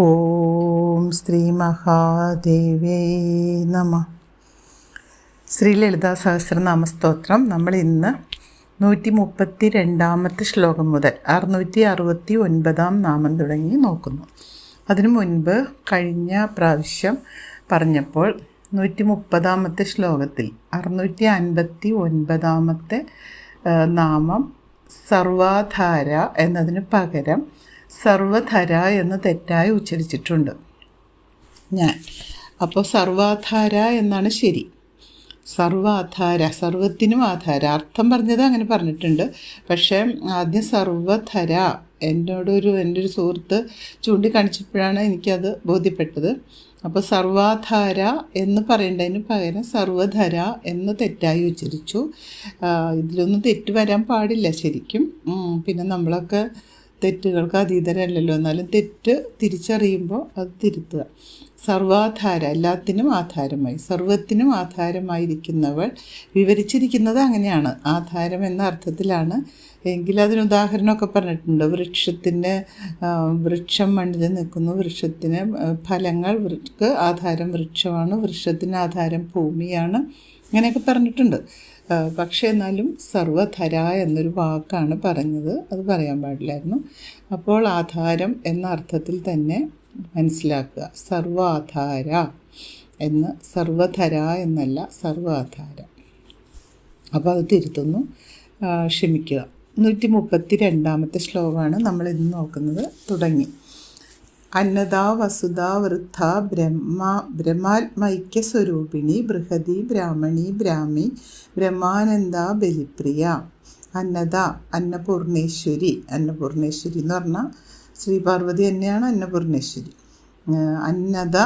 ഓം ശ്രീ മഹാദേവേ നമ. ശ്രീ ലളിതാ സഹസ്രനാമ സ്തോത്രം നമ്മൾ ഇന്ന് നൂറ്റി മുപ്പത്തി രണ്ടാമത്തെ ശ്ലോകം മുതൽ അറുന്നൂറ്റി അറുപത്തി ഒൻപതാം നാമം തുടങ്ങി നോക്കുന്നു. അതിനു മുൻപ് കഴിഞ്ഞ പ്രാവശ്യം പറഞ്ഞപ്പോൾ നൂറ്റി മുപ്പതാമത്തെ ശ്ലോകത്തിൽ അറുന്നൂറ്റി അൻപത്തി ഒൻപതാമത്തെ നാമം സർവാധാര എന്നതിന് പകരം സർവധര എന്ന് തെറ്റായി ഉച്ചരിച്ചിട്ടുണ്ട്. ഞാൻ. അപ്പോൾ സർവാധാര എന്നാണ് ശരി. സർവാധാര സർവത്തിനും ആധാര. അർത്ഥം പറഞ്ഞത് അങ്ങനെ പറഞ്ഞിട്ടുണ്ട്. പക്ഷേ ആദ്യം സർവധര. എന്നോടൊരു എന്റെ ഒരു സുഹൃത്ത് ചൂണ്ടിക്കാണിച്ചപ്പോഴാണ് എനിക്കത് ബോധ്യപ്പെട്ടത്. അപ്പോൾ സർവാധാര എന്ന് പറയേണ്ടതിന് പകരം സർവധര എന്ന് തെറ്റായി ഉച്ചരിച്ചു. ഇതിലൊന്നും തെറ്റ് വരാൻ പാടില്ല ശരിക്കും. പിന്നെ നമ്മളൊക്കെ തെറ്റുകൾക്ക് അതീതരല്ലല്ലോ. എന്നാലും തെറ്റ് തിരിച്ചറിയുമ്പോൾ അത് തിരുത്തുക. സർവാധാര എല്ലാത്തിനും ആധാരമായി. സർവത്തിനും ആധാരമായിരിക്കുന്നവൾ വിവരിച്ചിരിക്കുന്നത് അങ്ങനെയാണ്. ആധാരം എന്ന അർത്ഥത്തിലാണ്. എങ്കിൽ അതിന് ഉദാഹരണമൊക്കെ പറഞ്ഞിട്ടുണ്ട്. വൃക്ഷത്തിന് വൃക്ഷം മണ്ണിൽ നിൽക്കുന്നു. വൃക്ഷത്തിന് ഫലങ്ങൾ വൃക്ക് ആധാരം വൃക്ഷമാണ്. വൃക്ഷത്തിന് ആധാരം ഭൂമിയാണ്. അങ്ങനെയൊക്കെ പറഞ്ഞിട്ടുണ്ട്. പക്ഷേ എന്നാലും സർവധര എന്നൊരു വാക്കാണ് പറഞ്ഞത്. അത് പറയാൻ പാടില്ലായിരുന്നു. അപ്പോൾ ആധാരം എന്ന അർത്ഥത്തിൽ തന്നെ മനസ്സിലാക്കുക. സർവാധാര എന്ന് സർവധര എന്നല്ല സർവാധാര. അപ്പോൾ അത് തിരുത്തുന്നു. ക്ഷമിക്കുക. നൂറ്റി മുപ്പത്തി രണ്ടാമത്തെ ശ്ലോകമാണ് നമ്മൾ ഇന്ന് നോക്കുന്നത്. തുടങ്ങി. അന്നദ വസുത വൃദ്ധ ബ്രഹ്മ ബ്രഹ്മാത്മൈക്യ സ്വരൂപിണി ബൃഹതി ബ്രാഹ്മണി ബ്രാഹ്മി ബ്രഹ്മാനന്ദ ബലിപ്രിയ. അന്നദ അന്നപൂർണേശ്വരി. അന്നപൂർണേശ്വരി എന്ന് പറഞ്ഞാൽ ശ്രീപാർവതി തന്നെയാണ് അന്നപൂർണേശ്വരി. അന്നദ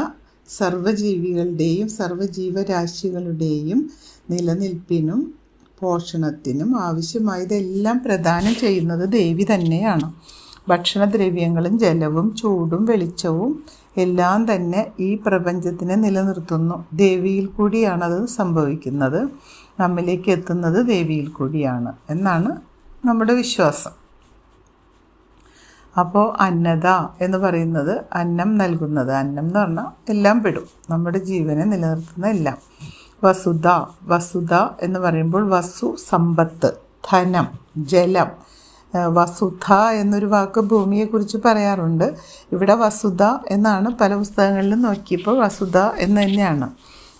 സർവജീവികളുടെയും സർവജീവരാശികളുടെയും നിലനിൽപ്പിനും പോഷണത്തിനും ആവശ്യമായതെല്ലാം പ്രദാനം ചെയ്യുന്നത് ദേവി തന്നെയാണ്. ഭക്ഷണദ്രവ്യങ്ങളും ജലവും ചൂടും വെളിച്ചവും എല്ലാം തന്നെ ഈ പ്രപഞ്ചത്തിനെ നിലനിർത്തുന്നു. ദേവിയിൽ കൂടിയാണത് സംഭവിക്കുന്നത്. നമ്മിലേക്ക് എത്തുന്നത് ദേവിയിൽ കൂടിയാണ് എന്നാണ് നമ്മുടെ വിശ്വാസം. അപ്പോൾ അന്നത എന്ന് പറയുന്നത് അന്നം നൽകുന്നത്. അന്നം എന്ന് പറഞ്ഞാൽ എല്ലാം പെടും. നമ്മുടെ ജീവനെ നിലനിർത്തുന്ന എല്ലാം. വസുധ വസുധ എന്ന് പറയുമ്പോൾ വസു സമ്പത്ത് ധനം ജലം വസുധ എന്നൊരു വാക്ക് ഭൂമിയെക്കുറിച്ച് പറയാറുണ്ട്. ഇവിടെ വസുധ എന്നാണ് പല പുസ്തകങ്ങളിലും നോക്കിയപ്പോൾ വസുധ എന്ന് തന്നെയാണ്.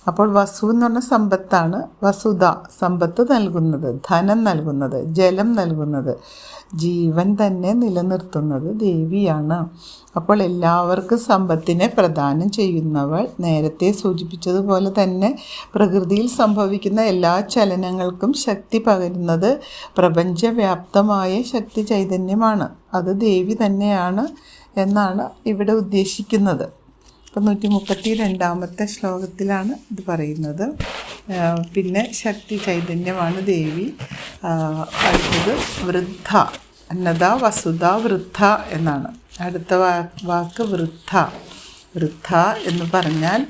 അപ്പോൾ വസു എന്ന് പറഞ്ഞ സമ്പത്താണ് വസുധ സമ്പത്ത് നൽകുന്നത് ധനം നൽകുന്നത് ജലം നൽകുന്നത് ജീവൻ തന്നെ നിലനിർത്തുന്നത് ദേവിയാണ്. അപ്പോൾ എല്ലാവർക്കും സമ്പത്തിനെ പ്രദാനം ചെയ്യുന്നവൾ നേരത്തെ സൂചിപ്പിച്ചതുപോലെ തന്നെ പ്രകൃതിയിൽ സംഭവിക്കുന്ന എല്ലാ ചലനങ്ങൾക്കും ശക്തി പകരുന്നത് പ്രപഞ്ചവ്യാപ്തമായ ശക്തി ചൈതന്യമാണ്. അത് ദേവി തന്നെയാണ് എന്നാണ് ഇവിടെ ഉദ്ദേശിക്കുന്നത്. ഇപ്പം നൂറ്റി മുപ്പത്തി രണ്ടാമത്തെ ശ്ലോകത്തിലാണ് ഇത് പറയുന്നത്. പിന്നെ ശക്തി ചൈതന്യമാണ് ദേവി. അടുത്തത് വൃദ്ധ അന്നദ വസുധ വൃദ്ധ എന്നാണ്. അടുത്ത വാക്ക് വൃദ്ധ. വൃദ്ധ എന്ന് പറഞ്ഞാൽ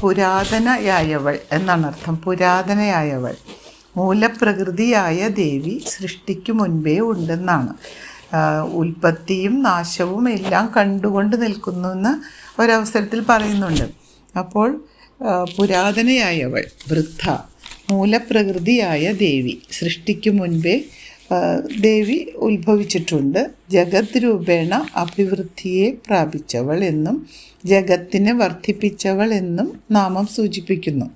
പുരാതനയായവൾ എന്നാണ് അർത്ഥം. പുരാതനയായവൾ. മൂലപ്രകൃതിയായ ദേവി സൃഷ്ടിക്കു മുൻപേ ഉണ്ടെന്നാണ്. ഉൽപ്പത്തിയും നാശവും എല്ലാം കണ്ടുകൊണ്ട് നിൽക്കുന്നു എന്ന് ഒരവസരത്തിൽ പറയുന്നുണ്ട്. അപ്പോൾ പുരാതനയായവൾ വൃദ്ധ മൂലപ്രകൃതിയായ ദേവി സൃഷ്ടിക്കു മുൻപേ ദേവി ഉത്ഭവിച്ചിട്ടുണ്ട്. ജഗത് രൂപേണ അഭിവൃദ്ധിയെ പ്രാപിച്ചവൾ എന്നും ജഗത്തിനെ വർദ്ധിപ്പിച്ചവൾ എന്നും നാമം സൂചിപ്പിക്കുന്നു.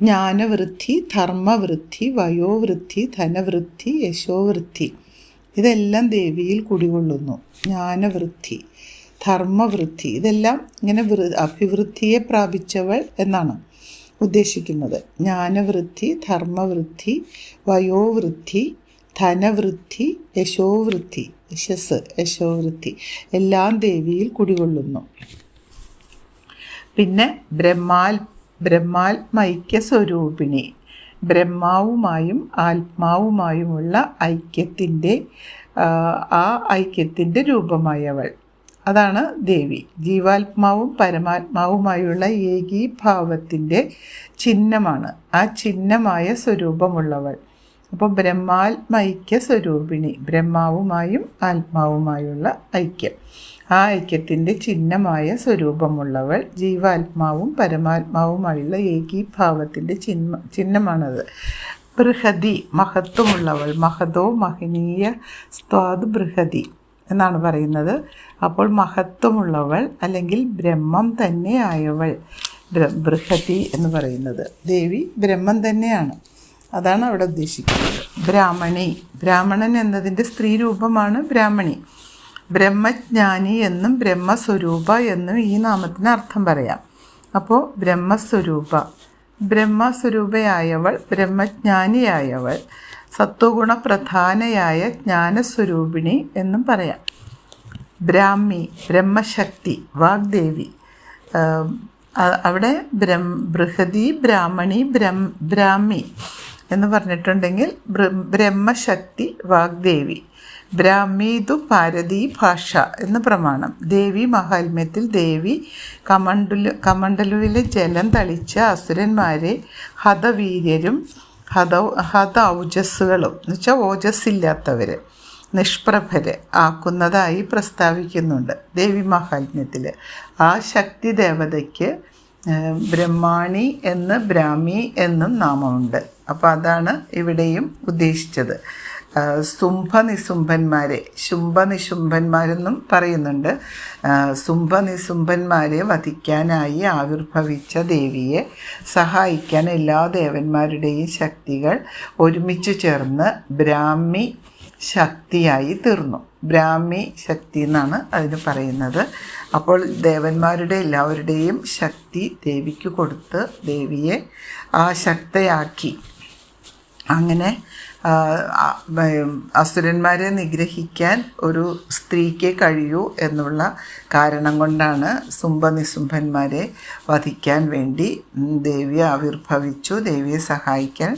ജ്ഞാനവൃദ്ധി ധർമ്മവൃദ്ധി വയോവൃദ്ധി ധനവൃദ്ധി യശോവൃദ്ധി ഇതെല്ലാം ദേവിയിൽ കുടികൊള്ളുന്നു. ജ്ഞാനവൃത്തി ധർമ്മവൃത്തി ഇതെല്ലാം ഇങ്ങനെ വൃ അഭിവൃദ്ധിയെ പ്രാപിച്ചവൾ എന്നാണ് ഉദ്ദേശിക്കുന്നത്. ജ്ഞാനവൃത്തി ധർമ്മവൃത്തി വയോവൃത്തി ധനവൃത്തി യശോവൃത്തി യശസ് യശോവൃത്തി എല്ലാം ദേവിയിൽ കുടികൊള്ളുന്നു. പിന്നെ ബ്രഹ്മാൽ ബ്രഹ്മാത്മൈക്യ സ്വരൂപിണി ബ്രഹ്മാവുമായും ആത്മാവുമായുമുള്ള ഐക്യത്തിന്റെ ആ, ഐക്യത്തിന്റെ രൂപമായവൾ. അതാണ് ദേവി. ജീവാത്മാവും പരമാത്മാവുമായുള്ള ഏകീഭാവത്തിന്റെ ചിഹ്നമാണ്. ആ ചിഹ്നമായ സ്വരൂപമുള്ളവൾ. അപ്പോൾ ബ്രഹ്മാത്മൈക്യ സ്വരൂപിണി ബ്രഹ്മാവുമായും ആത്മാവുമായുള്ള ഐക്യം. ആ ഐക്യത്തിന്റെ ചിഹ്നമായ സ്വരൂപമുള്ളവൾ ജീവാത്മാവും പരമാത്മാവുമായുള്ള ഏകീഭാവത്തിന്റെ ചിഹ്ന ചിഹ്നമാണത്. ബൃഹതി മഹത്വമുള്ളവൾ മഹതോ മഹനീയ സ്വാദ് ബൃഹതി എന്നാണ് പറയുന്നത്. അപ്പോൾ മഹത്വമുള്ളവൾ അല്ലെങ്കിൽ ബ്രഹ്മം തന്നെ ആയവൾ ബൃഹതി എന്ന് പറയുന്നത്. ദേവി ബ്രഹ്മം തന്നെയാണ്. അതാണ് അവിടെ ഉദ്ദേശിക്കുന്നത്. ബ്രാഹ്മണി. ബ്രാഹ്മണൻ എന്നതിന്റെ സ്ത്രീ രൂപമാണ് ബ്രാഹ്മണി. ബ്രഹ്മജ്ഞാനി എന്നും ബ്രഹ്മസ്വരൂപ എന്നും ഈ നാമത്തിന് അർത്ഥം പറയാം. അപ്പോൾ ബ്രഹ്മസ്വരൂപ. ബ്രഹ്മസ്വരൂപയായവൾ ബ്രഹ്മജ്ഞാനിയായവൾ സത്വഗുണ പ്രധാനയായ ജ്ഞാനസ്വരൂപിണി എന്നും പറയാം. ബ്രാഹ്മി ബ്രഹ്മശക്തി വാഗ്ദേവി. അവിടെ ബ്രഹ്മ ബൃഹതി ബ്രാഹ്മണി ബ്രഹ്മ ബ്രാഹ്മി. എന്ന് പറഞ്ഞിട്ടുണ്ടെങ്കിൽ ബ്രഹ്മശക്തി വാഗ്ദേവി. ബ്രാഹ്മീതു ഭാരതി ഭാഷ എന്ന പ്രമാണം. ദേവി മഹാത്മ്യത്തിൽ ദേവി കമണ്ടുലു കമണ്ടലുവിലെ ജലം തളിച്ച അസുരന്മാരെ ഹതവീര്യരും ഹത ഹത ഔജസ്സുകളും എന്ന് വെച്ചാൽ ഓജസ്സില്ലാത്തവർ നിഷ്പ്രഭര് ആക്കുന്നതായി പ്രസ്താവിക്കുന്നുണ്ട് ദേവി മഹാത്മ്യത്തിൽ ആ ശക്തി ദേവതയ്ക്ക് ബ്രഹ്മാണി എന്ന് ബ്രാഹ്മി എന്നും നാമമുണ്ട്. അപ്പോൾ അതാണ് ഇവിടെയും ഉദ്ദേശിച്ചത്. ആഹ് സുംഭ നിസുംഭന്മാരെ ശുംഭ നിശുംഭന്മാരെന്നും പറയുന്നുണ്ട്. ആഹ് സുംഭ നിസുംഭന്മാരെ വധിക്കാനായി ആവിർഭവിച്ച ദേവിയെ സഹായിക്കാൻ എല്ലാ ദേവന്മാരുടെയും ശക്തികൾ ഒരുമിച്ച് ചേർന്ന് ബ്രാഹ്മി ശക്തിയായി തീർന്നു. ബ്രാഹ്മി ശക്തി എന്നാണ് അതിന് പറയുന്നത്. അപ്പോൾ ദേവന്മാരുടെ എല്ലാവരുടെയും ശക്തി ദേവിക്ക് കൊടുത്ത് ദേവിയെ ആ ശക്തയാക്കി അങ്ങനെ അസുരന്മാരെ നിഗ്രഹിക്കാൻ ഒരു സ്ത്രീക്ക് കഴിയൂ എന്നുള്ള കാരണം കൊണ്ടാണ് സുംഭനിസുംഭന്മാരെ വധിക്കാൻ വേണ്ടി ദേവിയെ ദേവി ആവിർഭവിച്ചു ദേവിയെ സഹായിക്കാൻ.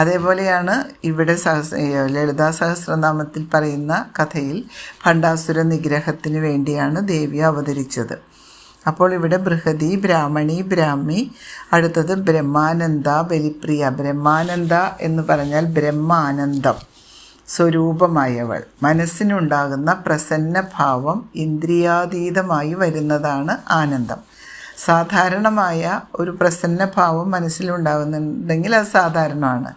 അതേപോലെയാണ് ഇവിടെ സഹസ് ലളിതാ സഹസ്രനാമത്തിൽ പറയുന്ന കഥയിൽ ഭണ്ഡാസുര നിഗ്രഹത്തിന് വേണ്ടിയാണ് ദേവി അവതരിച്ചത്. അപ്പോൾ ഇവിടെ ബൃഹതി ബ്രാഹ്മണി ബ്രാഹ്മി അടുത്തത് ബ്രഹ്മാനന്ദ ബലിപ്രിയ. ബ്രഹ്മാനന്ദ എന്ന് പറഞ്ഞാൽ ബ്രഹ്മാനന്ദം സ്വരൂപമായവൾ. മനസ്സിനുണ്ടാകുന്ന പ്രസന്ന ഭാവം ഇന്ദ്രിയാതീതമായി വരുന്നതാണ് ആനന്ദം. സാധാരണമായ ഒരു പ്രസന്ന ഭാവം മനസ്സിലുണ്ടാകുന്നുണ്ടെങ്കിൽ അത് സാധാരണമാണ്.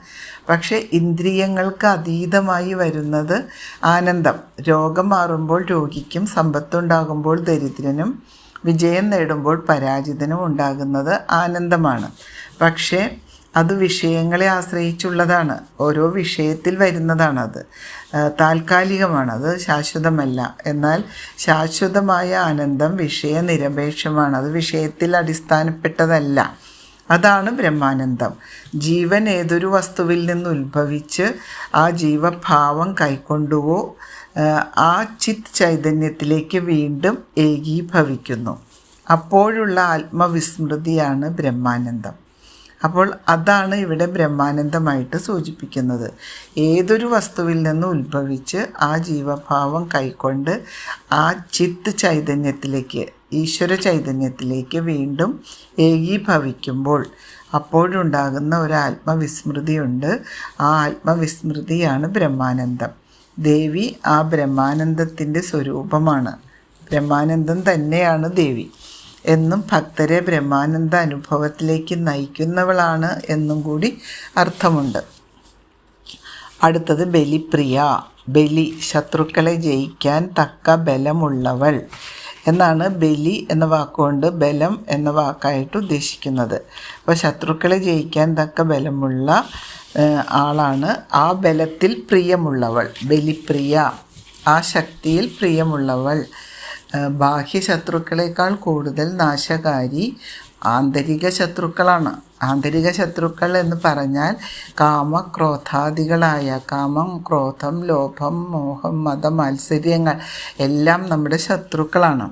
പക്ഷേ ഇന്ദ്രിയങ്ങൾക്ക് അതീതമായി വരുന്നത് ആനന്ദം. രോഗം മാറുമ്പോൾ രോഗിക്കും സമ്പത്തുണ്ടാകുമ്പോൾ ദരിദ്രനും വിജയം നേടുമ്പോൾ പരാജിതനും ഉണ്ടാകുന്നത് ആനന്ദമാണ്. പക്ഷേ അത് വിഷയങ്ങളെ ആശ്രയിച്ചുള്ളതാണ്. ഓരോ വിഷയത്തിൽ വരുന്നതാണത് താൽക്കാലികമാണത് ശാശ്വതമല്ല. എന്നാൽ ശാശ്വതമായ ആനന്ദം വിഷയനിരപേക്ഷമാണ് അത് വിഷയത്തിൽ അടിസ്ഥാനപ്പെട്ടതല്ല. അതാണ് ബ്രഹ്മാനന്ദം. ജീവൻ ഏതൊരു വസ്തുവിൽ നിന്ന് ഉത്ഭവിച്ച് ആ ജീവഭാവം കൈക്കൊണ്ടുവോ ആ, ചിത് ചൈതന്യത്തിലേക്ക് വീണ്ടും ഏകീഭവിക്കുന്നു. അപ്പോഴുള്ള ആത്മവിസ്മൃതിയാണ് ബ്രഹ്മാനന്ദം. അപ്പോൾ അതാണ് ഇവിടെ ബ്രഹ്മാനന്ദമായിട്ട് സൂചിപ്പിക്കുന്നത്. ഏതൊരു വസ്തുവിൽ നിന്ന് ഉത്ഭവിച്ച് ആ ജീവഭാവം കൈക്കൊണ്ട് ആ ചിത്ത് ചൈതന്യത്തിലേക്ക് ഈശ്വര ചൈതന്യത്തിലേക്ക് വീണ്ടും ഏകീഭവിക്കുമ്പോൾ അപ്പോഴുണ്ടാകുന്ന ഒരു ആത്മവിസ്മൃതിയുണ്ട്. ആ ആത്മവിസ്മൃതിയാണ് ബ്രഹ്മാനന്ദം. ദേവി ആ ബ്രഹ്മാനന്ദത്തിന്റെ സ്വരൂപമാണ്. ബ്രഹ്മാനന്ദം തന്നെയാണ് ദേവി. എന്നും ഭക്തരെ ബ്രഹ്മാനന്ദ അനുഭവത്തിലേക്ക് നയിക്കുന്നവളാണ് എന്നും കൂടി അർത്ഥമുണ്ട്. അടുത്തത് ബലിപ്രിയ. ബലി ശത്രുക്കളെ ജയിക്കാൻ തക്ക ബലമുള്ളവൾ എന്നാണ് ബലി എന്ന വാക്കുകൊണ്ട് ബലം എന്ന വാക്കായിട്ട് ഉദ്ദേശിക്കുന്നത്. അപ്പോൾ ശത്രുക്കളെ ജയിക്കാൻ തക്ക ബലമുള്ള ആളാണ്. ആ ബലത്തിൽ പ്രിയമുള്ളവൾ. ബലിപ്രിയ. ആ ശക്തിയിൽ പ്രിയമുള്ളവൾ. ബാഹ്യ ശത്രുക്കളെക്കാൾ കൂടുതൽ നാശകാരി ആന്തരിക ശത്രുക്കളാണ്. ആന്തരിക ശത്രുക്കൾ എന്ന് പറഞ്ഞാൽ കാമക്രോധാദികളായ കാമം ക്രോധം ലോഭം മോഹം മതം മാത്സര്യങ്ങൾ എല്ലാം നമ്മുടെ ശത്രുക്കളാണ്.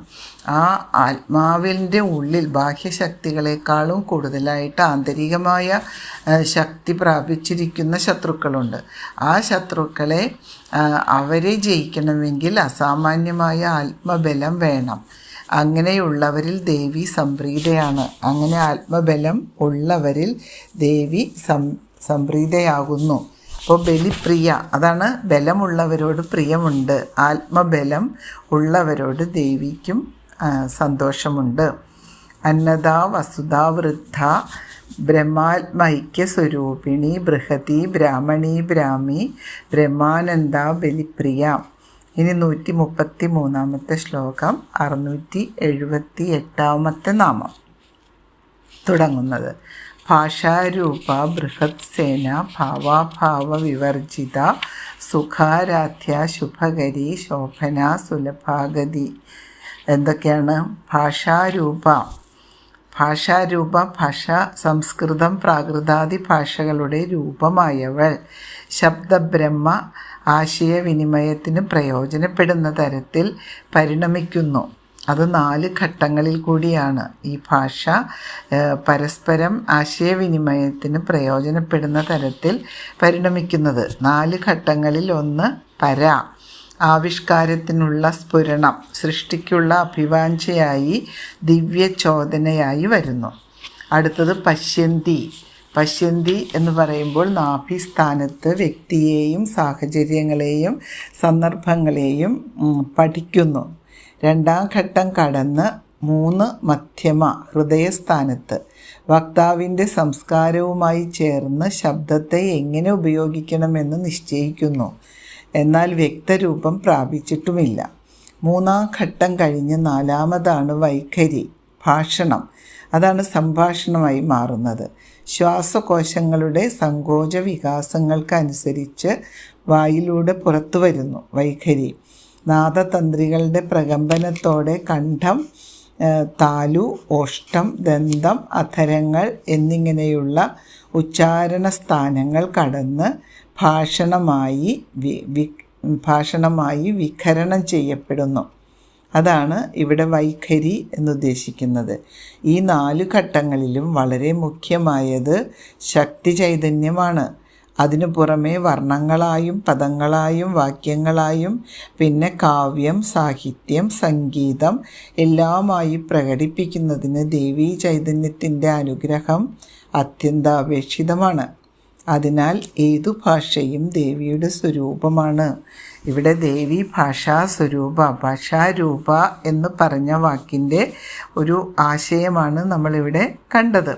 ആ ആത്മാവിന്റെ ഉള്ളിൽ ബാഹ്യശക്തികളെക്കാളും കൂടുതലായിട്ട് ആന്തരികമായ ശക്തി പ്രാപിച്ചിരിക്കുന്ന ശത്രുക്കളുണ്ട്. ആ ശത്രുക്കളെ അവരെ ജയിക്കണമെങ്കിൽ അസാമാന്യമായ ആത്മബലം വേണം. അങ്ങനെയുള്ളവരിൽ ദേവി സംപ്രീതയാണ്. അങ്ങനെ ആത്മബലം ഉള്ളവരിൽ ദേവി സം സംപ്രീതയാകുന്നു. അപ്പോൾ ബലിപ്രിയ അതാണ് ബലമുള്ളവരോട് പ്രിയമുണ്ട്. ആത്മബലം ഉള്ളവരോട് ദേവിക്കും സന്തോഷമുണ്ട്. അന്നദ വസുധ വൃദ്ധ ബ്രഹ്മാത്മൈക്യസ്വരൂപിണി ബൃഹതി ബ്രാഹ്മണി ബ്രാഹ്മി ബ്രഹ്മാനന്ദ ബലിപ്രിയ. ഇനി നൂറ്റി മുപ്പത്തി മൂന്നാമത്തെ ശ്ലോകം അറുന്നൂറ്റി എഴുപത്തി എട്ടാമത്തെ നാമം. തുടങ്ങുന്നത്. ഭാഷാരൂപ ബൃഹത്സേന ഭാവാഭാവ വിവർജിത സുഖാരാധ്യ ശുഭകരി ശോഭന സുലഭാഗതി. എന്തൊക്കെയാണ്? ഭാഷാരൂപ. ഭാഷാരൂപ ഭാഷ സംസ്കൃതം പ്രാകൃതാദി ഭാഷകളുടെ രൂപമായവൾ. ശബ്ദബ്രഹ്മ ആശയവിനിമയത്തിന് പ്രയോജനപ്പെടുന്ന തരത്തിൽ പരിണമിക്കുന്നു. അത് നാല് ഘട്ടങ്ങളിൽ കൂടിയാണ്. ഈ ഭാഷ പരസ്പരം ആശയവിനിമയത്തിന് പ്രയോജനപ്പെടുന്ന തരത്തിൽ പരിണമിക്കുന്നത്. നാല് ഘട്ടങ്ങളിൽ ഒന്ന് പര. ആവിഷ്കാരത്തിനുള്ള സ്ഫുരണം സൃഷ്ടിക്കുള്ള അഭിവാഞ്ചയായി ദിവ്യചോദനയായി വരുന്നു. അടുത്തത് പശ്യന്തി. പശ്യന്തി എന്ന് പറയുമ്പോൾ നാഭിസ്ഥാനത്ത് വ്യക്തിയെയും സാഹചര്യങ്ങളെയും സന്ദർഭങ്ങളെയും പഠിക്കുന്നു. രണ്ടാം ഘട്ടം കടന്ന് മൂന്ന് മധ്യമ ഹൃദയസ്ഥാനത്ത്. വക്താവിന്റെ സംസ്കാരവുമായി ചേർന്ന് ശബ്ദത്തെ എങ്ങനെ ഉപയോഗിക്കണമെന്ന് നിശ്ചയിക്കുന്നു. എന്നാൽ വ്യക്തരൂപം പ്രാപിച്ചിട്ടുമില്ല. മൂന്നാം ഘട്ടം കഴിഞ്ഞ് നാലാമതാണ് വൈഖരി ഭാഷണം. അതാണ് സംഭാഷണമായി മാറുന്നത്. ശ്വാസകോശങ്ങളുടെ സങ്കോച വികാസങ്ങൾക്കനുസരിച്ച് വായിലൂടെ പുറത്തു വരുന്നു വൈഖരി. നാദതന്ത്രികളുടെ പ്രകമ്പനത്തോടെ കണ്ഠം താലു ഓഷ്ടം ദന്തം അധരങ്ങൾ എന്നിങ്ങനെയുള്ള ഉച്ചാരണ സ്ഥാനങ്ങൾ കടന്ന് ഭാഷണമായി വി ഭാഷണമായി വിഖരണം ചെയ്യപ്പെടുന്നു. അതാണ് ഇവിടെ വൈഖരി എന്നുദ്ദേശിക്കുന്നത്. ഈ നാല് ഘട്ടങ്ങളിലും വളരെ മുഖ്യമായത് ശക്തി ചൈതന്യമാണ്. അതിനു പുറമെ വർണങ്ങളായും പദങ്ങളായും വാക്യങ്ങളായും പിന്നെ കാവ്യം സാഹിത്യം സംഗീതം എല്ലാമായി പ്രകടിപ്പിക്കുന്നതിന് ദേവീ ചൈതന്യത്തിന്റെ അനുഗ്രഹം അത്യന്താപേക്ഷിതമാണ്. അതിനാൽ ഏതു ഭാഷയും ദേവിയുടെ സ്വരൂപമാണ്. ഇവിടെ ദേവി ഭാഷാ സ്വരൂപ ഭാഷാരൂപ എന്ന് പറഞ്ഞ വാക്കിന്റെ ഒരു ആശയമാണ് നമ്മളിവിടെ കണ്ടത്.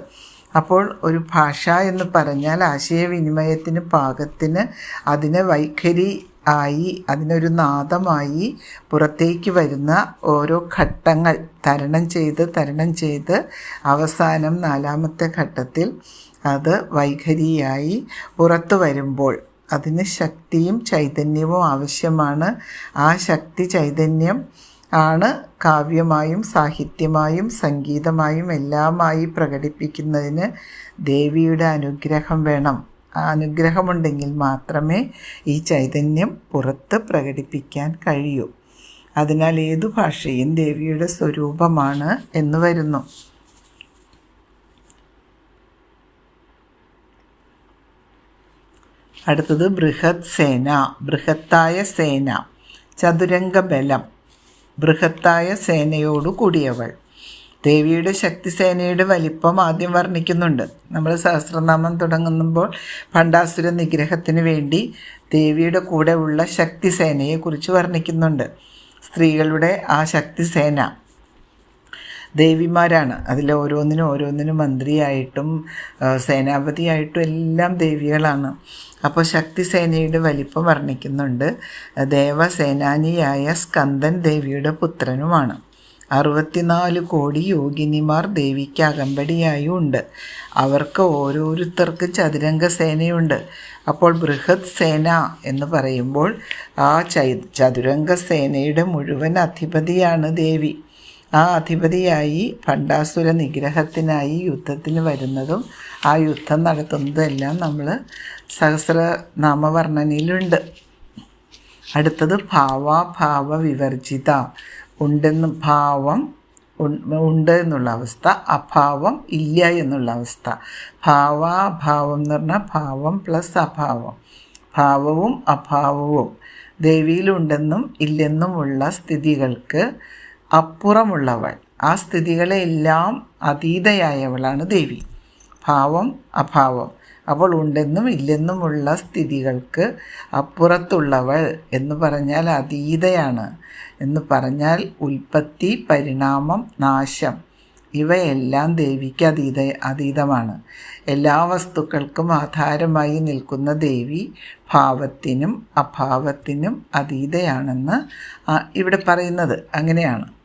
അപ്പോൾ ഒരു ഭാഷ എന്ന് പറഞ്ഞാൽ ആശയവിനിമയത്തിന് പാകത്തിന് അതിനെ വൈഖരി ആയി അതിനൊരു നാദമായി പുറത്തേക്ക് വരുന്ന ഓരോ ഘട്ടങ്ങൾ തരണം ചെയ്ത് തരണം ചെയ്ത് അവസാനം നാലാമത്തെ ഘട്ടത്തിൽ അത് വൈഖരിയായി പുറത്തു വരുമ്പോൾ അതിന് ശക്തിയും ചൈതന്യവും ആവശ്യമാണ്. ആ ശക്തി ചൈതന്യം ആണ് കാവ്യമായും സാഹിത്യമായും സംഗീതമായും എല്ലാമായി പ്രകടിപ്പിക്കുന്നതിന് ദേവിയുടെ അനുഗ്രഹം വേണം. ആ അനുഗ്രഹമുണ്ടെങ്കിൽ മാത്രമേ ഈ ചൈതന്യം പുറത്ത് പ്രകടിപ്പിക്കാൻ കഴിയൂ. അതിനാൽ ഏതു ഭാഷയും ദേവിയുടെ സ്വരൂപമാണ് എന്ന് വരുന്നു. അടുത്തത് ബൃഹത് സേന ബൃഹത്തായ സേന ചതുരംഗ ബലം ബൃഹത്തായ സേനയോടു കൂടിയവൾ. ദേവിയുടെ ശക്തിസേനയുടെ വലിപ്പം ആദ്യം വർണിക്കുന്നുണ്ട്. നമ്മൾ സഹസ്രനാമം തുടങ്ങുമ്പോൾ പണ്ടാസുര നിഗ്രഹത്തിന് വേണ്ടി ദേവിയുടെ കൂടെ ഉള്ള ശക്തിസേനയെക്കുറിച്ച് വർണിക്കുന്നുണ്ട്. സ്ത്രീകളുടെ ആ ശക്തിസേന ദേവിമാരാണ്. അതിൽ ഓരോന്നിനും ഓരോന്നിനും മന്ത്രിയായിട്ടും സേനാപതിയായിട്ടും എല്ലാം ദേവികളാണ്. അപ്പോൾ ശക്തിസേനയുടെ വലിപ്പം വർണിക്കുന്നുണ്ട്. ദേവസേനാനിയായ സ്കന്ദൻ ദേവിയുടെ പുത്രനുമാണ്. അറുപത്തിനാല് കോടി യോഗിനിമാർ ദേവിക്ക് അകമ്പടിയായും ഉണ്ട്. അവർക്ക് ഓരോരുത്തർക്കും ചതുരംഗ സേനയുണ്ട്. അപ്പോൾ ബൃഹത് സേന എന്ന് പറയുമ്പോൾ ആ ചതുരംഗ സേനയുടെ മുഴുവൻ അധിപതിയാണ് ദേവി. ആ അധിപതിയായി ഭണ്ഡാസുര നിഗ്രഹത്തിനായി യുദ്ധത്തിന് വരുന്നതും ആ യുദ്ധം നടത്തുന്നതും എല്ലാം നമ്മൾ സഹസ്രനാമവർണനയിലുണ്ട്. അടുത്തത് ഭാവാഭാവ വിവർജിത ഉണ്ടെന്ന് ഭാവം ഉണ്ട് എന്നുള്ള അവസ്ഥ അഭാവം ഇല്ല എന്നുള്ള അവസ്ഥ. ഭാവാഭാവം എന്ന് പറഞ്ഞാൽ ഭാവം പ്ലസ് അഭാവം. ഭാവവും അഭാവവും. ദേവിയിലുണ്ടെന്നും ഇല്ലെന്നുമുള്ള സ്ഥിതികൾക്ക് അപ്പുറമുള്ളവൾ. ആ സ്ഥിതികളെല്ലാം അതീതയായവളാണ് ദേവി. ഭാവം അഭാവം. അവൾ ഉണ്ടെന്നും ഇല്ലെന്നുമുള്ള സ്ഥിതികൾക്ക് അപ്പുറത്തുള്ളവൾ എന്ന് പറഞ്ഞാൽ അതീതയാണ്. എന്ന് പറഞ്ഞാൽ ഉൽപ്പത്തി പരിണാമം നാശം. ഇവയെല്ലാം ദേവിക്ക് അതീത അതീതമാണ്. എല്ലാ വസ്തുക്കൾക്കും ആധാരമായി നിൽക്കുന്ന ദേവി ഭാവത്തിനും അഭാവത്തിനും അതീതയാണെന്ന് ഇവിടെ പറയുന്നത് അങ്ങനെയാണ്.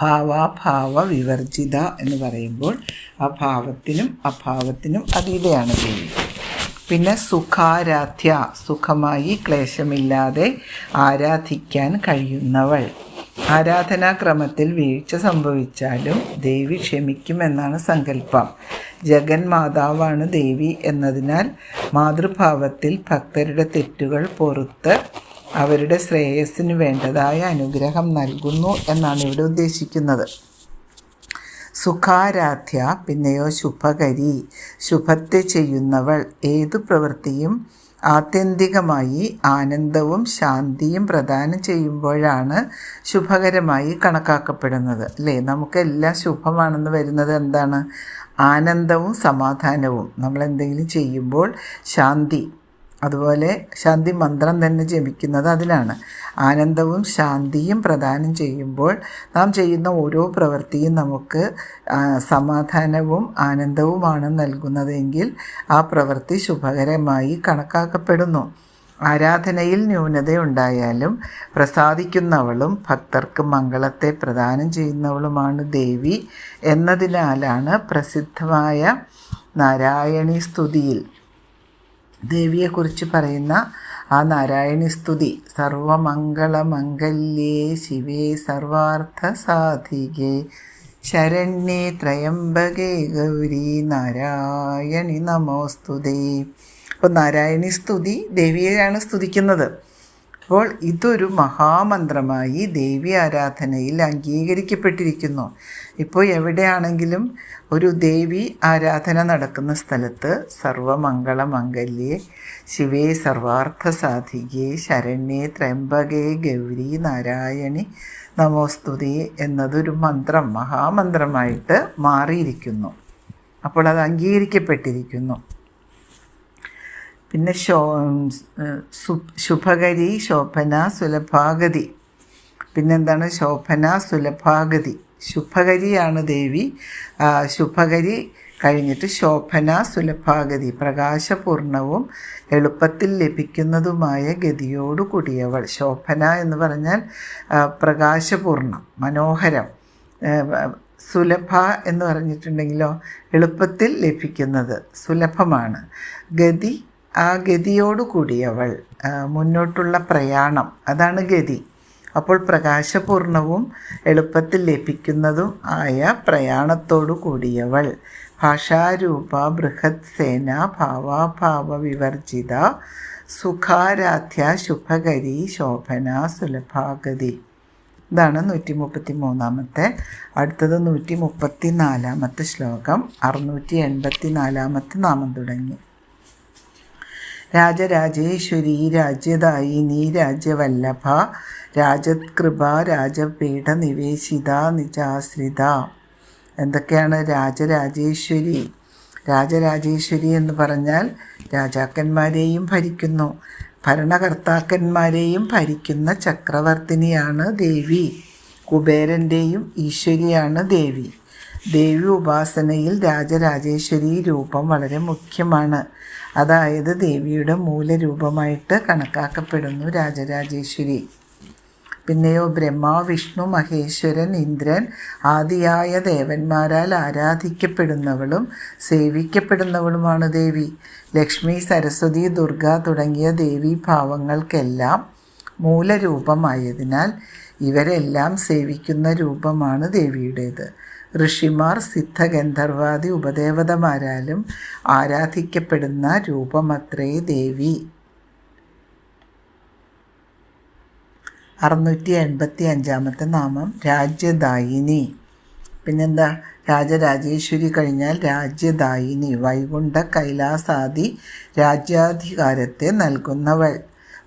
ഭാവാഭാവ വിവർജിത എന്ന് പറയുമ്പോൾ ആ ഭാവത്തിനും അഭാവത്തിനും അതീതയാണ് ദേവി പിന്നെ സുഖാരാധ്യ സുഖമായി ക്ലേശമില്ലാതെ ആരാധിക്കാൻ കഴിയുന്നവൾ. ആരാധനാക്രമത്തിൽ വീഴ്ച സംഭവിച്ചാലും ദേവി ക്ഷമിക്കുമെന്നാണ് സങ്കല്പം. ജഗൻ മാതാവാണ് ദേവി എന്നതിനാൽ മാതൃഭാവത്തിൽ ഭക്തരുടെ തെറ്റുകൾ പൊറുത്ത് അവരുടെ ശ്രേയസ്സിന് വേണ്ടതായ അനുഗ്രഹം നൽകുന്നു എന്നാണ് ഇവിടെ ഉദ്ദേശിക്കുന്നത്. സുഖാരാധ്യ പിന്നെയോ ശുഭകരി ശുഭത്തെ ചെയ്യുന്നവൾ ഏതു പ്രവൃത്തിയും ആത്യന്തികമായി ആനന്ദവും ശാന്തിയും പ്രദാനം ചെയ്യുമ്പോഴാണ് ശുഭകരമായി കണക്കാക്കപ്പെടുന്നത്. അല്ലേ? നമുക്കെല്ലാം ശുഭമാണെന്ന് വരുന്നത് എന്താണ്? ആനന്ദവും സമാധാനവും. നമ്മൾ എന്തെങ്കിലും ചെയ്യുമ്പോൾ ശാന്തി അതുപോലെ ശാന്തി മന്ത്രം തന്നെ ജപിക്കുന്നത് അതിലാണ്. ആനന്ദവും ശാന്തിയും പ്രദാനം ചെയ്യുമ്പോൾ നാം ചെയ്യുന്ന ഓരോ പ്രവൃത്തിയും നമുക്ക് സമാധാനവും ആനന്ദവുമാണ് നൽകുന്നതെങ്കിൽ ആ പ്രവൃത്തി ശുഭകരമായി കണക്കാക്കപ്പെടുന്നു. ആരാധനയിൽ ന്യൂനതയുണ്ടായാലും പ്രസാദിക്കുന്നവളും ഭക്തർക്ക് മംഗളത്തെ പ്രദാനം ചെയ്യുന്നവളുമാണ് ദേവി എന്നതിനാലാണ് പ്രസിദ്ധമായ നാരായണി സ്തുതിയിൽ ദേവിയെക്കുറിച്ച് പറയുന്ന ആ നാരായണി സ്തുതി. സർവമംഗളമംഗല്യേ ശിവേ സർവാർത്ഥ സാധികേ ശരണ്യേ ത്രയംബകേ ഗൗരി നാരായണി നമോസ്തുതേ. അപ്പോൾ നാരായണി സ്തുതി ദേവിയെയാണ് സ്തുതിക്കുന്നത്. അപ്പോൾ ഇതൊരു മഹാമന്ത്രമായി ദേവി ആരാധനയിൽ അംഗീകരിക്കപ്പെട്ടിരിക്കുന്നു. ഇപ്പോൾ എവിടെയാണെങ്കിലും ഒരു ദേവി ആരാധന നടക്കുന്ന സ്ഥലത്ത് സർവമംഗളമംഗല്യേ ശിവേ സർവാർത്ഥ സാധികേ ശരണ്യേ ത്രയംബകേ ഗൗരി നാരായണി നമോസ്തുതി എന്നതൊരു മന്ത്രം മഹാമന്ത്രമായിട്ട് മാറിയിരിക്കുന്നു. അപ്പോൾ അത് അംഗീകരിക്കപ്പെട്ടിരിക്കുന്നു. പിന്നെ ശോ ശുഭകരി ശോഭന സുലഭാഗതി. പിന്നെന്താണ്? ശോഭന സുലഭാഗതി. ശുഭകരിയാണ് ദേവി. ശുഭകരി കഴിഞ്ഞിട്ട് ശോഭന സുലഭാഗതി. പ്രകാശപൂർണവും എളുപ്പത്തിൽ ലഭിക്കുന്നതുമായ ഗതിയോടു കൂടിയവൾ. ശോഭന എന്ന് പറഞ്ഞാൽ പ്രകാശപൂർണം മനോഹരം. സുലഭ എന്ന് പറഞ്ഞിട്ടുണ്ടെങ്കിലോ എളുപ്പത്തിൽ ലഭിക്കുന്നത് സുലഭമാണ്. ഗതി ആ ഗതിയോടു കൂടിയവൾ മുന്നോട്ടുള്ള പ്രയാണം. അതാണ് ഗതി. അപ്പോൾ പ്രകാശപൂർണവും എളുപ്പത്തിൽ ലഭിക്കുന്നതും ആയ പ്രയാണത്തോടു കൂടിയവൾ ഭാഷാരൂപ ബൃഹത് സേന ഭാവാഭാവ വിവർജിത സുഖാരാധ്യ ശുഭകരി ശോഭന സുലഭാഗതി. ഇതാണ് നൂറ്റി മുപ്പത്തി മൂന്നാമത്തെ അടുത്തത് നൂറ്റി മുപ്പത്തി നാലാമത്തെ ശ്ലോകം. അറുന്നൂറ്റി എൺപത്തി നാലാമത്തെ നാമം തുടങ്ങി. രാജരാജേശ്വരി രാജ്യദായിനി രാജ്യവല്ലഭ രാജകൃപ രാജപീഠ നിവേശിത നിജാശ്രിത. എന്തൊക്കെയാണ് രാജരാജേശ്വരി? രാജരാജേശ്വരി എന്ന് പറഞ്ഞാൽ രാജാക്കന്മാരെയും ഭരിക്കുന്നു. ഭരണകർത്താക്കന്മാരെയും ഭരിക്കുന്ന ചക്രവർത്തിനിയാണ് ദേവി. കുബേരന്റെയും ഈശ്വരിയാണ് ദേവി. ദേവി ഉപാസനയിൽ രാജരാജേശ്വരി രൂപം വളരെ മുഖ്യമാണ്. അതായത് ദേവിയുടെ മൂലരൂപമായിട്ട് കണക്കാക്കപ്പെടുന്നു രാജരാജേശ്വരി. പിന്നെയോ ബ്രഹ്മ വിഷ്ണു മഹേശ്വരൻ ഇന്ദ്രൻ ആദിയായ ദേവന്മാരാൽ ആരാധിക്കപ്പെടുന്നവളും സേവിക്കപ്പെടുന്നവളുമാണ് ദേവി. ലക്ഷ്മി സരസ്വതി ദുർഗ തുടങ്ങിയ ദേവി ഭാവങ്ങൾക്കെല്ലാം മൂലരൂപമായതിനാൽ ഇവരെല്ലാം സേവിക്കുന്ന രൂപമാണ് ദേവിയുടേത്. ഋഷിമാർ സിദ്ധഗന്ധർവാദി ഉപദേവതമാരാലും ആരാധിക്കപ്പെടുന്ന രൂപമത്രേ ദേവി. അറുന്നൂറ്റി എൺപത്തി അഞ്ചാമത്തെ നാമം രാജ്യദായിനി. പിന്നെന്താ? രാജരാജേശ്വരി കഴിഞ്ഞാൽ രാജ്യദായിനി. വൈകുണ്ഠ കൈലാസാദി രാജ്യാധികാരത്തെ നൽകുന്നവൾ.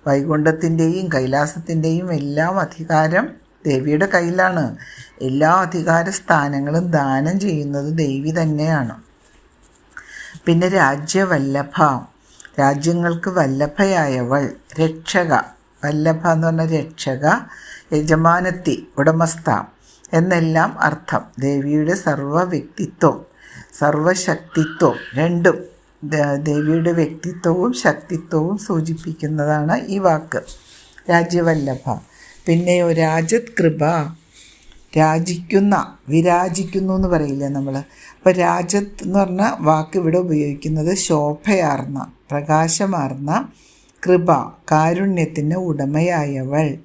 വൈകുണ്ഠത്തിന്റെയും കൈലാസത്തിന്റെയും എല്ലാം അധികാരം ദേവിയുടെ കയ്യിലാണ്. എല്ലാ അധികാര സ്ഥാനങ്ങളും ദാനം ചെയ്യുന്നത് ദേവി തന്നെയാണ്. പിന്നെ രാജ്യവല്ലഭ. രാജ്യങ്ങൾക്ക് വല്ലഭയായവൾ രക്ഷക. വല്ലഭ എന്ന് പറഞ്ഞ രക്ഷക യജമാനത്തി ഉടമസ്ഥ എന്നെല്ലാം അർത്ഥം. ദേവിയുടെ സർവ വ്യക്തിത്വം സർവശക്തിത്വം രണ്ടും ദേവിയുടെ വ്യക്തിത്വവും ശക്തിത്വവും സൂചിപ്പിക്കുന്നതാണ് ഈ വാക്ക്. രാജ്യവല്ലഭ. പിന്നെയോ രാജത് കൃപ രാജിക്കുന്ന വിരാജിക്കുന്നു എന്ന് പറയില്ലേ നമ്മൾ അപ്പോൾ രാജത്ത് എന്ന് പറഞ്ഞ വാക്ക് ഇവിടെ ഉപയോഗിക്കുന്നത് ശോഭയാർന്ന പ്രകാശമാർന്ന കൃപ കാരുണ്യത്തിന് ഉടമയായവൾ.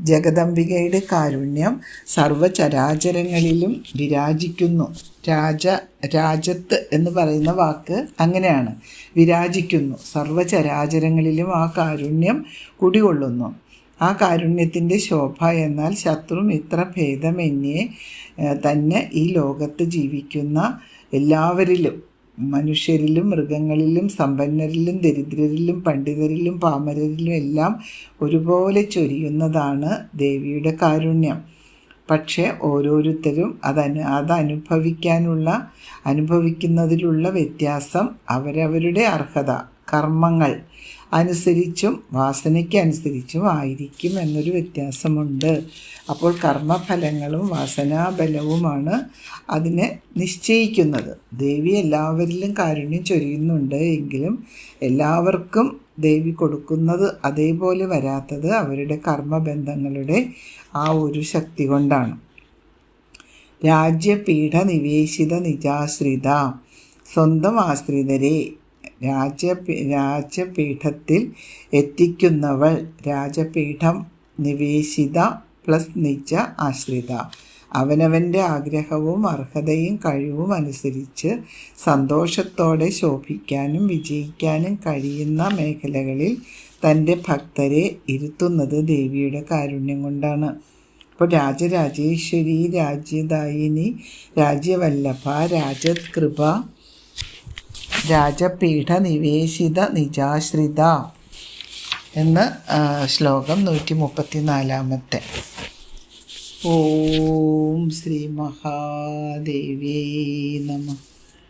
ജഗദംബികയുടെ കാരുണ്യം സർവചരാചരങ്ങളിലും വിരാജിക്കുന്നു. രാജ രാജത്ത് എന്ന് പറയുന്ന വാക്ക് അങ്ങനെയാണ്. വിരാജിക്കുന്നു. സർവചരാചരങ്ങളിലും ആ കാരുണ്യം കുടികൊള്ളുന്നു. ആ കാരുണ്യത്തിന്റെ ശോഭ എന്നാൽ ശത്രു മിത്ര ഭേദമന്യേ തന്നെ ഈ ലോകത്ത് ജീവിക്കുന്ന എല്ലാവരിലും മനുഷ്യരിലും മൃഗങ്ങളിലും സമ്പന്നരിലും ദരിദ്രരിലും പണ്ഡിതരിലും പാമരരിലും എല്ലാം ഒരുപോലെ ചൊരിയുന്നതാണ് ദേവിയുടെ കാരുണ്യം. പക്ഷേ ഓരോരുത്തരും അതനു അതനുഭവിക്കാനുള്ള അനുഭവിക്കുന്നതിലുള്ള വ്യത്യാസം അവരവരുടെ അർഹത കർമ്മങ്ങൾ. അനുസരിച്ചും വാസനയ്ക്ക് അനുസരിച്ചും ആയിരിക്കും എന്നൊരു വ്യത്യാസമുണ്ട്. അപ്പോൾ കർമ്മഫലങ്ങളും വാസനാബലവുമാണ് അതിനെ നിശ്ചയിക്കുന്നത്. ദേവി എല്ലാവരിലും കാരുണ്യം ചൊരിയുന്നുണ്ട് എങ്കിലും എല്ലാവർക്കും ദേവി കൊടുക്കുന്നത് അതേപോലെ വരാത്തത് അവരുടെ കർമ്മബന്ധങ്ങളുടെ ആ ഒരു ശക്തി കൊണ്ടാണ്. രാജ്യപീഠ നിവേശിത നിജാശ്രിത സ്വന്തം ആശ്രിതരെ രാജ്യ രാജപീഠത്തിൽ എത്തിക്കുന്നവൾ രാജപീഠം നിവേശിത പ്ലസ് നിജ ആശ്രിത. അവനവന്റെ ആഗ്രഹവും അർഹതയും കഴിവും അനുസരിച്ച് സന്തോഷത്തോടെ ശോഭിക്കാനും വിജയിക്കാനും കഴിയുന്ന മേഖലകളിൽ തന്റെ ഭക്തരെ ഇരുത്തുന്നത് ദേവിയുടെ കാരുണ്യം കൊണ്ടാണ്. അപ്പോൾ രാജരാജേശ്വരി രാജ്യദായിനി രാജ്യവല്ലഭ രാജകൃപ രാജപീഠ നിവേശിത നിജാശ്രിത എന്ന ശ്ലോകം നൂറ്റി മുപ്പത്തിനാലാമത്തെ ഓം ശ്രീ മഹാദേവി നമ.